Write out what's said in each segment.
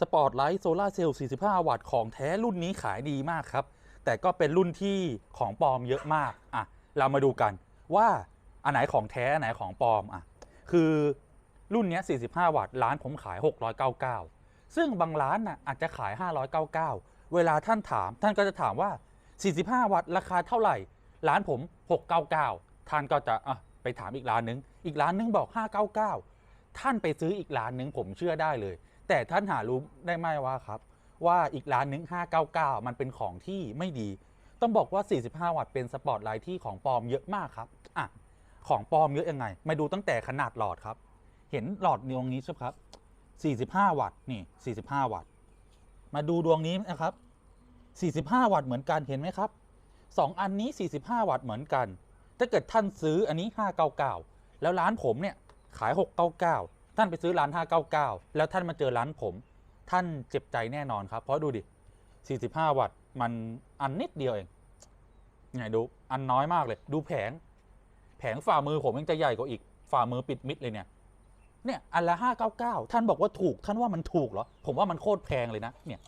สปอร์ตไลท์โซลาเซลล์ 45 วัตต์ของแท้รุ่นนี้ขายดีมากครับ แต่ก็เป็นรุ่นที่ของปลอมเยอะมาก อะ เรามาดูกันว่าอันไหนของแท้อันไหนของปลอมอะ คือรุ่นนี้ 45 วัตต์ ร้านผมขาย 699 ซึ่งบางร้านน่ะอาจจะขาย 599 เวลาท่านถาม ท่านก็จะถามว่า 45 วัตต์ราคาเท่าไหร่ ร้านผม 699 ท่านก็จะอะไปถามอีกร้านนึง อีกร้านนึงบอก 599 ท่านไปซื้ออีกร้านนึงผมเชื่อได้เลย แต่ท่านหารู้ได้ไหมว่าครับ ว่าอีกร้านนึง599 มันเป็นของที่ไม่ดี ต้องบอกว่า 45 วัตต์เป็นสปอร์ตไลท์ที่ของปลอมเยอะมากครับอะของปลอมเยอะยังไง มาดูตั้งแต่ขนาดหลอดครับ เห็นหลอดดวงนี้ใช่ไหมครับ 45 วัตต์นี่45 วัตต์ มาดูดวงนี้นะครับ 45 วัตต์เหมือนกันเห็นไหมครับ 2 อันนี้ 45 วัตต์เหมือนกัน ถ้าเกิดท่านซื้ออันนี้ 599 แล้วร้านผมเนี่ยขาย 699 ท่านไปซื้อร้าน 599 แล้วท่านมาเจอร้านผม ท่านเจ็บใจแน่นอนครับ เพราะดูดิ 45 วัตต์มันอันนิดเดียวเองไงดูอันน้อยมากเลย ดูแผง แผงฝ่ามือผมยังจะใหญ่กว่าอีกฝ่ามือปิดมิดเลยเนี่ยเนี่ยอันละ 599 ท่านบอกว่าถูกท่านว่ามันถูกเหรอ ผมว่ามันโคตรแพงเลยนะเนี่ย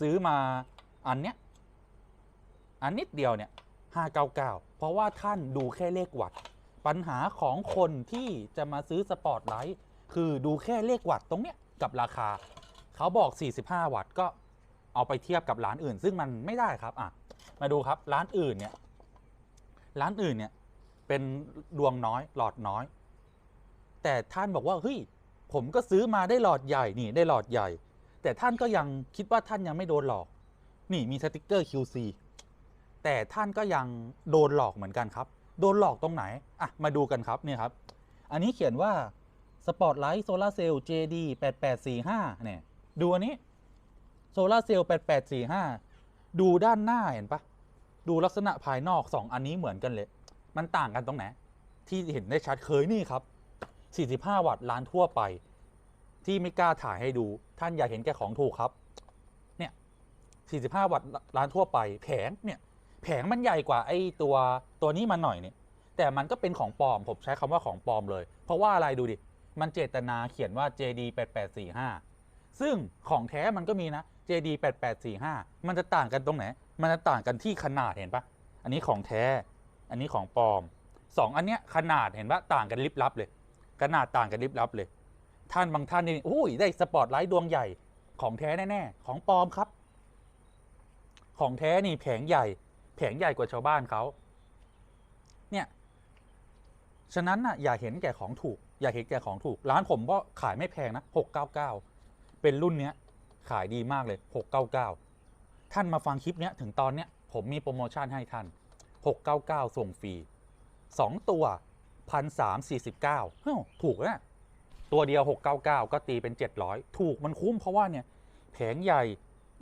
ซื้อมาอันเนี้ยอันนิดเดียวเนี่ย 599 เพราะว่าท่านดูแค่เลขวัตต์ปัญหาของคนที่จะมาซื้อสปอร์ตไลท์ คือดูแค่เลขวัตต์ตรงเนี้ยกับราคา เขาบอก 45 วัตต์ก็เอาไปเทียบกับร้านอื่น ซึ่งมันไม่ได้ครับอะมาดูครับร้านอื่นเนี่ยร้านอื่นเนี่ยเป็นดวงน้อยหลอดน้อย แต่ท่านบอกว่าเฮ้ยผมก็ซื้อมาได้หลอดใหญ่นี่ได้หลอดใหญ่ แต่ท่านก็ยังคิดว่าท่านยังไม่โดนหลอก นี่มีสติกเกอร์ QC แต่ท่านก็ยังโดนหลอกเหมือนกันครับ โดนหลอกตรงไหนอะมาดูกันครับเนี่ยครับ อันนี้เขียนว่า Spotlight Solar Cell JD 8845เนี่ยดูอันนี้ Solar Cell 8845 ดูด้านหน้าเห็นปะดูลักษณะภายนอก 2 อันนี้เหมือนกันเลย มันต่างกันตรงไหน ที่เห็นได้ชัดเคยนี่ครับ 45 วัตต์ร้านทั่วไป ที่ไม่กล้าถ่ายให้ดู ท่านอยากเห็นแก่ของถูกครับ เนี่ย 45 วัตต์ร้านทั่วไป แผงเนี่ยแผงมันใหญ่กว่าไอ้ตัวตัวนี้มาหน่อยเนี่ยแต่มันก็เป็นของปลอมผมใช้คำว่าของปลอมเลย เพราะว่าอะไรดูดิ มันเจตนาเขียนว่า JD 8845 ซึ่งของแท้มันก็มีนะ JD 8845 มันจะต่างกันตรงไหน มันจะต่างกันที่ขนาดเห็นปะอันนี้ของแท้ อันนี้ของปลอมสองอันเนี้ยขนาดเห็นปะต่างกันลิบลับเลย ขนาดต่างกันลิบลับเลย ท่านบางท่านนี่อุ้ยได้สปอร์ตไลท์ดวงใหญ่ ของแท้แน่ๆ ของปลอมครับ ของแท้นี่แผงใหญ่ แผงใหญ่กว่าชาวบ้านเขา ฉะนั้นน่ะอย่าเห็นแก่ของถูก อย่าเห็นแก่ของถูก ร้านผมก็ขายไม่แพงนะ 699 เป็นรุ่นเนี้ยขายดีมากเลย 699 ท่านมาฟังคลิปเนี้ยถึงตอนเนี้ยผมมีโปรโมชั่นให้ท่าน 699 ส่งฟรี 2 ตัว 1,349เฮ้ยถูกนะตัวเดียว 699 ก็ตีเป็น 700 ถูกมันคุ้มเพราะว่าเนี่ยแผงใหญ่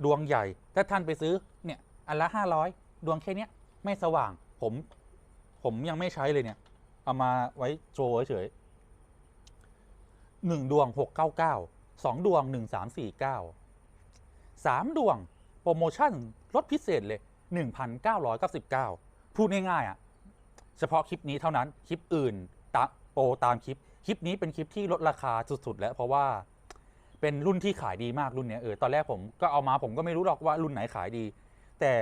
ดวงใหญ่ ถ้าท่านไปซื้อเนี่ยอันละ 500 ดวงแค่เนี้ยไม่สว่างผม ผมยังไม่ใช้เลยเนี่ย เอามาไว้โชว์เฉยๆหนึ่งดวง699สองดวง1349สามสี่เก้าสามดวงโปรโมชั่นลดพิเศษเลย1,999พูดง่ายๆอะ เฉพาะคลิปนี้เท่านั้น คลิปอื่นตะโปรตามคลิป คลิปนี้เป็นคลิปที่ลดราคาสุดๆ แล้วเพราะว่าเป็นรุ่นที่ขายดีมากรุ่นเนี้ยเออตอนแรกผมก็เอามาผมก็ไม่รู้หรอกว่ารุ่นไหนขายดี แต่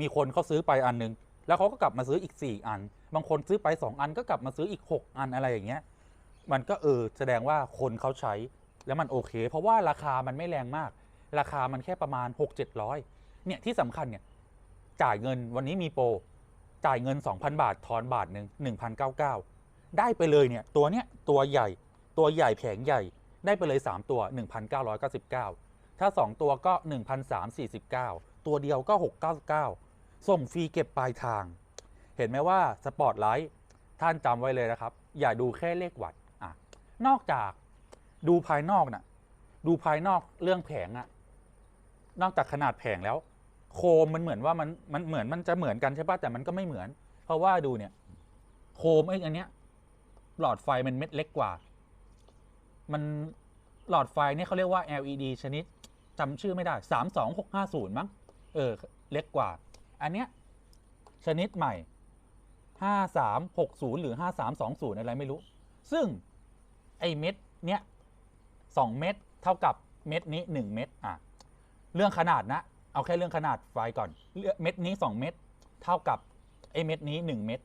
มีคนเขาซื้อไปอันนึง แล้วเขาก็กลับมาซื้ออีก 4 อัน บางคนซื้อไป 2 อันก็กลับมาซื้ออีก 6 อันอะไรอย่างเงี้ย มันก็เออแสดงว่าคนเขาใช้แล้วมันโอเค เพราะว่าราคามันไม่แรงมาก ราคามันแค่ประมาณ 6 700 เนี่ยที่สำคัญเนี่ยจ่ายเงินวันนี้มีโปรจ่ายเงิน 2,000 บาททอนบาทหนึ่ง1,099 ได้ไปเลยเนี่ยตัวเนี้ยตัวใหญ่ตัวใหญ่แผงใหญ่ได้ไปเลย 3 ตัว 1,999 ถ้า 2 ตัวก็ 1,349 ตัวเดียวก็ 699 ส่งฟรีเก็บปลายทาง เห็นไหมว่าสปอร์ตไลท์ท่านจำไว้เลยนะครับ อย่าดูแค่เลขวัตต์อะนอกจากดูภายนอกน่ะดูภายนอกเรื่องแผงอะนอกจากขนาดแผงแล้ว โคมมันเหมือนว่ามันมันเหมือนมันจะเหมือนกันใช่ปะแต่มันก็ไม่เหมือน เพราะว่าดูเนี่ย โคมไอ้อันเนี้ย หลอดไฟมันเม็ดเล็กกว่า มันหลอดไฟเนี่ยเขาเรียกว่า LED ชนิดจำชื่อไม่ได้ 32650 มั้ง เออ เล็กกว่า อันเนี้ยชนิดใหม่ 5360 หรือ 5320 อะไรไม่รู้ ซึ่งไอ้เม็ดเนี้ย2เม็ดเท่ากับเม็ดนี้หนึ่งเม็ดอะเรื่องขนาดนะ เอาแค่เรื่องขนาดไฟก่อน เม็ดนี้สองเม็ดเท่ากับไอ้เม็ดนี้หนึ่งเม็ด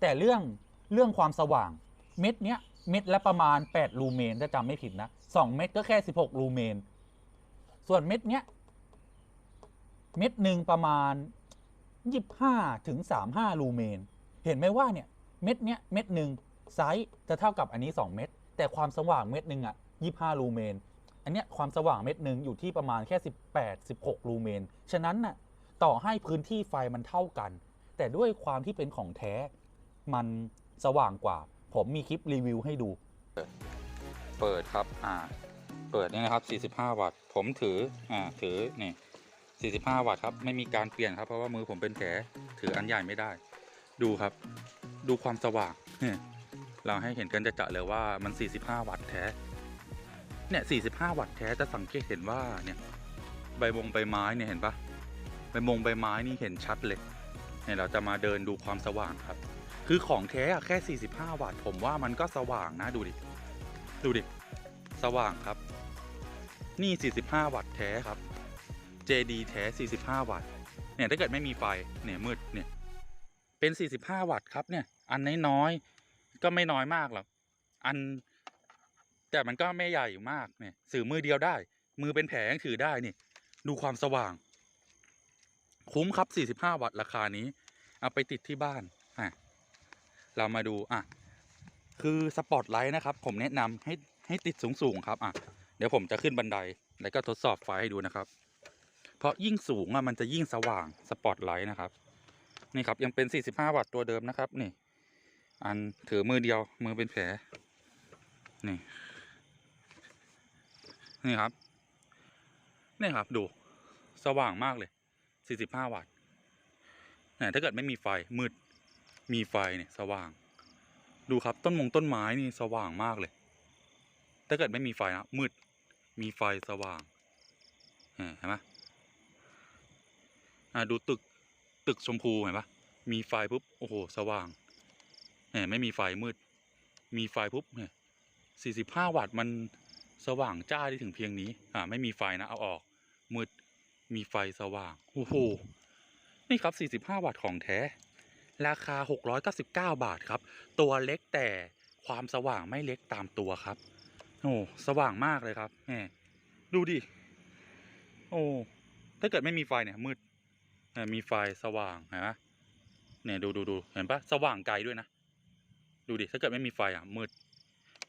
แต่เรื่องเรื่องความสว่างเม็ดเนี้ยเม็ดละประมาณ 8 ลูเมนถ้าจำไม่ผิดนะสองเม็ดก็แค่ 16 ลูเมน ส่วนเม็ดเนี้ย เม็ดหนึ่งประมาณ 25ถึง35 ลูเมน เห็นไหมว่าเนี่ยเม็ดเนี้ยเม็ดหนึ่งไซส์จะเท่ากับอันนี้ 2 เม็ดแต่ความสว่างเม็ดหนึ่งอะ25 ลูเมน อันเนี้ยความสว่างเม็ดหนึ่งอยู่ที่ประมาณแค่ 18 16 ลูเมน ฉะนั้นน่ะต่อให้พื้นที่ไฟมันเท่ากัน แต่ด้วยความที่เป็นของแท้มันสว่างกว่า ผมมีคลิปรีวิวให้ดู เปิดครับ อ่า เปิดนี่นะครับ 45 วัตต์ ผมถือ อ่า ถือ นี่ 45 วัตต์ครับ ไม่มีการเปลี่ยนครับ เพราะว่ามือผมเป็นแผลถืออันใหญ่ไม่ได้ ดูครับ ดูความสว่างเราให้เห็นกันจะจะเลยว่ามัน 45 วัตต์แท้ เนี่ย 45 วัตต์แท้จะสังเกตเห็นว่าเนี่ยใบมงใบไม้เนี่ยเห็นปะใบมงใบไม้นี่เห็นชัดเลยเนี่ยเราจะมาเดินดูความสว่างครับ คือของแท้อะแค่ 45 วัตต์ผมว่ามันก็สว่างนะดูดิ ดูดิ สว่างครับ นี่ 45 วัตต์แท้ครับ JD แท้ 45 วัตต์ เนี่ย ถ้าเกิดไม่มีไฟ เนี่ย มืด เนี่ย เป็น 45 วัตต์ครับ เนี่ย อันน้อยๆ ก็ไม่น้อยมากหรอก อัน แต่มันก็ไม่ใหญ่มาก เนี่ย สื่อมือเดียวได้ มือเป็นแผลยังถือได้ นี่ ดูความสว่าง คุ้มครับ 45 วัตต์ราคานี้ เอาไปติดที่บ้าน อะ เรามาดู อะ คือสปอตไลท์นะครับ ผมแนะนำให้ให้ติดสูงๆครับ อะ เดี๋ยวผมจะขึ้นบันได แล้วก็ทดสอบไฟให้ดูนะครับ เพราะยิ่งสูงอะมันจะยิ่งสว่างสปอตไลท์นะครับ นี่ครับยังเป็น 45 วัตต์ตัวเดิมนะครับ นี่ อันถือมือเดียวมือเป็นแผลนี่ นี่ครับ นี่ครับดูสว่างมากเลย 45 วัตต์เนี่ยถ้าเกิดไม่มีไฟมืด มีไฟเนี่ยสว่าง ดูครับต้นมงต้นไม้นี่สว่างมากเลย ถ้าเกิดไม่มีไฟนะมืด มีไฟสว่างเห็นไหม อ่าดูตึกตึกชมพูเห็นปะมีไฟปุ๊บโอ้โหสว่างเนี่ยไม่มีไฟมืด มีไฟปุ๊บเนี่ยสี่สิบห้าวัตต์มันสว่างจ้าได้ถึงเพียงนี้อ่าไม่มีไฟนะเอาออกมืดมีไฟสว่างโอ้โหนี่ครับสี่สิบห้าวัตต์ของแท้ ราคา 699 บาทครับ ตัวเล็กแต่ความสว่างไม่เล็กตามตัวครับ โอ้สว่างมากเลยครับแหมดูดิ โอ้ถ้าเกิดไม่มีไฟเนี่ยมืด มีไฟสว่างนไหมเนี่ยดูดูดูเห็นปะสว่างไกลด้วยนะ ดูดิถ้าเกิดไม่มีไฟอะมืด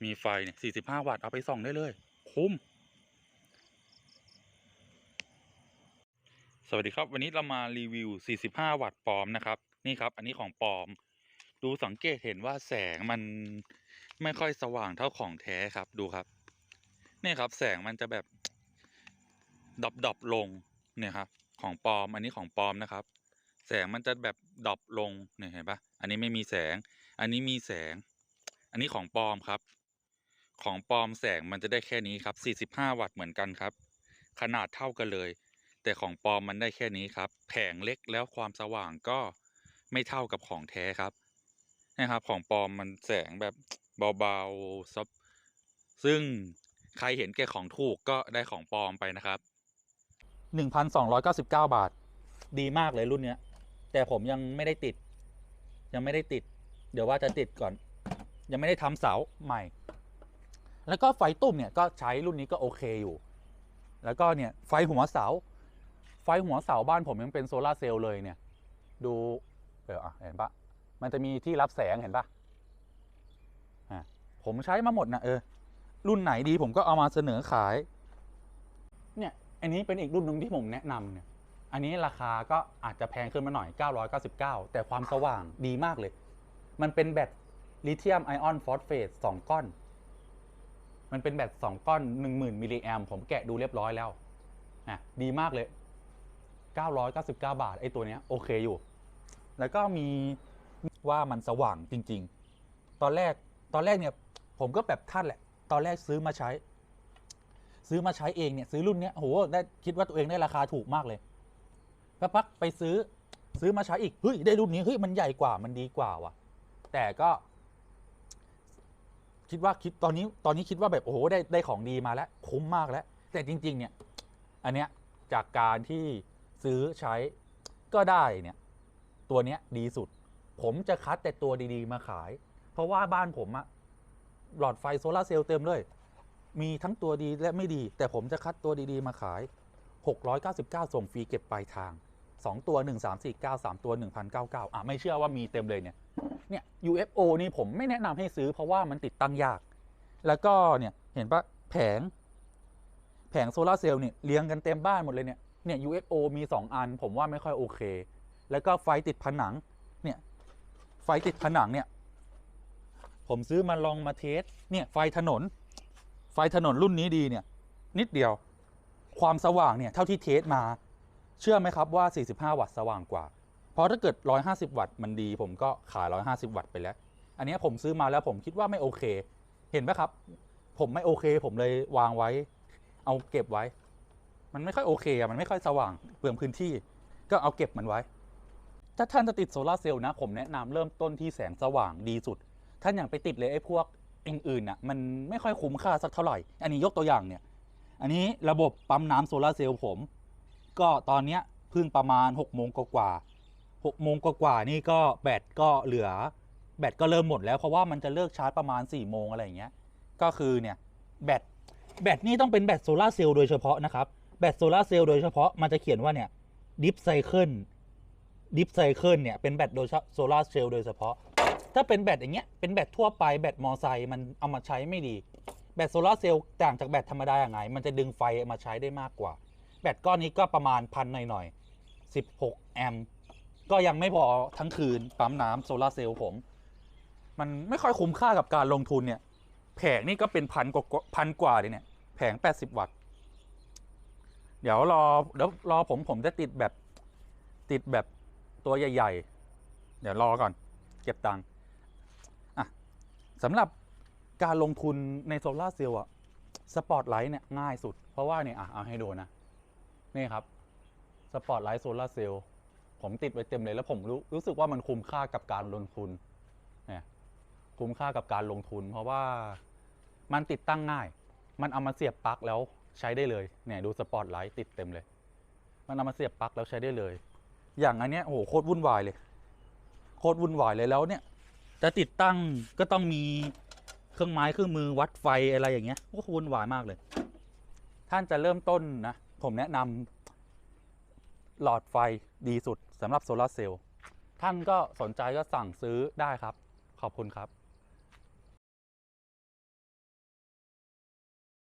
มีไฟเนี่ย45วัตต์เอาไปส่องได้เลย คุ้ม สวัสดีครับ วันนี้เรามารีวิว 45 วัตต์ปลอมนะครับ นี่ครับ อันนี้ของปลอม ดูสังเกตเห็นว่าแสงมันไม่ค่อยสว่างเท่าของแท้ครับดูครับเนี่ยครับ แสงมันจะแบบดอบดอบลงเนี่ยครับ ของปลอม อันนี้ของปลอมนะครับ แสงมันจะแบบดอบลงเนี่ยเห็นปะอันนี้ไม่มีแสง อันนี้มีแสง อันนี้ของปลอมครับ ของปลอมแสงมันจะได้แค่นี้ครับ 45 วัตต์เหมือนกันครับ ขนาดเท่ากันเลย แต่ของปลอมมันได้แค่นี้ครับ แผงเล็กแล้วความสว่างก็ไม่เท่ากับของแท้ครับนะครับ ของปลอมมันแสงแบบเบาๆซับซึ่งใครเห็นแก่ของถูกก็ได้ของปลอมไปนะครับ 1,299 บาท ดีมากเลยรุ่นเนี้ย แต่ผมยังไม่ได้ติด ยังไม่ได้ติด เดี๋ยวว่าจะติดก่อน ยังไม่ได้ทำเสาใหม่ แล้วก็ไฟตุ้มเนี่ยก็ใช้รุ่นนี้ก็โอเคอยู่ แล้วก็เนี่ยไฟหัวเสา ไฟหัวเสาบ้านผมยังเป็นโซลาเซลล์เลยเนี่ย ดูเอออะเห็นปะมันจะมีที่รับแสงเห็นปะอะผมใช้มาหมดนะเออ รุ่นไหนดีผมก็เอามาเสนอขาย เนี่ย อันนี้เป็นอีกรุ่นหนึ่งที่ผมแนะนำเนี่ย อันนี้ราคาก็อาจจะแพงขึ้นมาหน่อย 999 แต่ความสว่างดีมากเลย มันเป็นแบตลิเธียมไอออนฟอสเฟต2ก้อน มันเป็นแบต2ก้อน 10,000มิลลิแอมผมแกะดูเรียบร้อยแล้วอะดีมากเลย 999 บาท ไอ้ตัวเนี้ยโอเคอยู่ แล้วก็มีว่ามันสว่างจริง ๆ ตอนแรกตอนแรกเนี่ยผมก็แบบท่านแหละ ตอนแรกซื้อมาใช้ ซื้อมาใช้เองเนี่ยซื้อรุ่นเนี้ยโหได้คิดว่าตัวเองได้ราคาถูกมากเลยแป๊บพักไปซื้อซื้อมาใช้อีกเฮ้ยได้รุ่นนี้เฮ้ยมันใหญ่กว่ามันดีกว่าว่ะ แต่ก็ คิดว่าคิดตอนนี้ตอนนี้คิดว่าแบบโอ้โหได้ได้ของดีมาแล้วคุ้มมากแล้ว แต่จริง ๆ เนี่ย อันเนี้ยจากการที่ซื้อใช้ก็ได้เนี่ย ตัวเนี้ยดีสุด ผมจะคัดแต่ตัวดีๆมาขาย เพราะว่าบ้านผมอะหลอดไฟโซลาเซลล์เต็มเลย มีทั้งตัวดีและไม่ดี แต่ผมจะคัดตัวดีๆมาขาย 699 ส่งฟรีเก็บปลายทาง 2 ตัว 1349 3 ตัว 1099 อะ ไม่เชื่อว่ามีเต็มเลยเนี่ย เนี่ย UFO นี่ผมไม่แนะนำให้ซื้อเพราะว่ามันติดตั้งยาก แล้วก็เนี่ยเห็นปะแผง แผงโซลาเซลล์เนี่ยเรียงกันเต็มบ้านหมดเลยเนี่ยเนี่ย UFO มี 2 อัน ผมว่าไม่ค่อยโอเค แล้วก็ไฟติดผนัง เนี่ย ไฟติดผนังเนี่ย ผมซื้อมาลองมาเทส เนี่ยไฟถนน ไฟถนนรุ่นนี้ดีเนี่ย นิดเดียว ความสว่างเนี่ยเท่าที่เทสมา เชื่อไหมครับว่า 45 วัตต์สว่างกว่า เพราะถ้าเกิด 150 วัตต์มันดี ผมก็ขาย 150 วัตต์ไปแล้ว อันนี้ผมซื้อมาแล้วผมคิดว่าไม่โอเค เห็นไหมครับ ผมไม่โอเค ผมเลยวางไว้ เอาเก็บไว้ มันไม่ค่อยโอเคอะมันไม่ค่อยสว่างเปลืองพื้นที่ ก็เอาเก็บมันไว้ ถ้าท่านจะติดโซลาเซลล์นะ ผมแนะนำเริ่มต้นที่แสงสว่างดีสุด ท่านอย่างไปติดเลยไอ้พวก อื่นๆน่ะมันไม่ค่อยคุ้มค่าสักเท่าไหร่ อันนี้ยกตัวอย่างเนี่ย อันนี้ระบบปั๊มน้ำโซลาร์เซลล์ผม ก็ตอนเนี้ยเพิ่งประมาณ6โมงกว่าๆ6โมงกว่าๆนี่ก็แบตก็เหลือ แบตก็เริ่มหมดแล้วเพราะว่ามันจะเลิกชาร์จประมาณ4โมงอะไรอย่างเงี้ย ก็คือเนี่ยแบตแบตนี่ต้องเป็นแบตโซลาร์เซลล์โดยเฉพาะนะครับ แบตโซลาร์เซลล์โดยเฉพาะมันจะเขียนว่าเนี่ยดิฟไซเคิลดิฟไซเคิลเนี่ยเป็นแบตโดยโซลาร์เซลล์โดยเฉพาะ ถ้าเป็นแบตอย่างเงี้ยเป็นแบตทั่วไปแบตมอไซค์มันเอามาใช้ไม่ดี แบตโซลาร์เซลล์ต่างจากแบตธรรมดาอย่างไงมันจะดึงไฟมาใช้ได้มากกว่า แบตก้อนนี้ก็ประมาณพันหน่อยๆ16 แอมป์ก็ยังไม่พอทั้งคืนปั๊มน้ำโซลาร์เซลล์ผม มันไม่ค่อยคุ้มค่ากับการลงทุนเนี่ยแผงนี่ก็เป็นพันกว่าพันกว่าเลยเนี่ยแผง 80 วัตต์เดี๋ยวรอเดี๋ยวรอผมผมจะติดแบบติดแบบตัวใหญ่ ๆ เดี๋ยวรอก่อน เก็บตังค์ สำหรับการลงทุนในโซลาร์เซลล์อะสปอตไลท์เนี่ยง่ายสุด เพราะว่าเนี่ยอะเอาให้ดูนะ นี่ครับสปอตไลท์โซลาร์เซลล์ผมติดไว้เต็มเลยแล้วผมรู้รู้สึกว่ามันคุ้มค่ากับการลงทุนเนี่ยคุ้มค่ากับการลงทุน เพราะว่ามันติดตั้งง่าย มันเอามาเสียบปลั๊กแล้วใช้ได้เลยเนี่ยดูสปอตไลท์ติดเต็มเลย มันเอามาเสียบปลั๊กแล้วใช้ได้เลย อย่างอันเนี้ยโอ้โหโคตรวุ่นวายเลย โคตรวุ่นวายเลยแล้วเนี่ย จะติดตั้งก็ต้องมีเครื่องไม้เครื่องมือวัดไฟอะไรอย่างเงี้ยโอ้วุ่นวายมากเลย ท่านจะเริ่มต้นนะ ผมแนะนำหลอดไฟดีสุดสำหรับโซลาเซลล์ท่านก็สนใจก็สั่งซื้อได้ครับ ขอบคุณครับ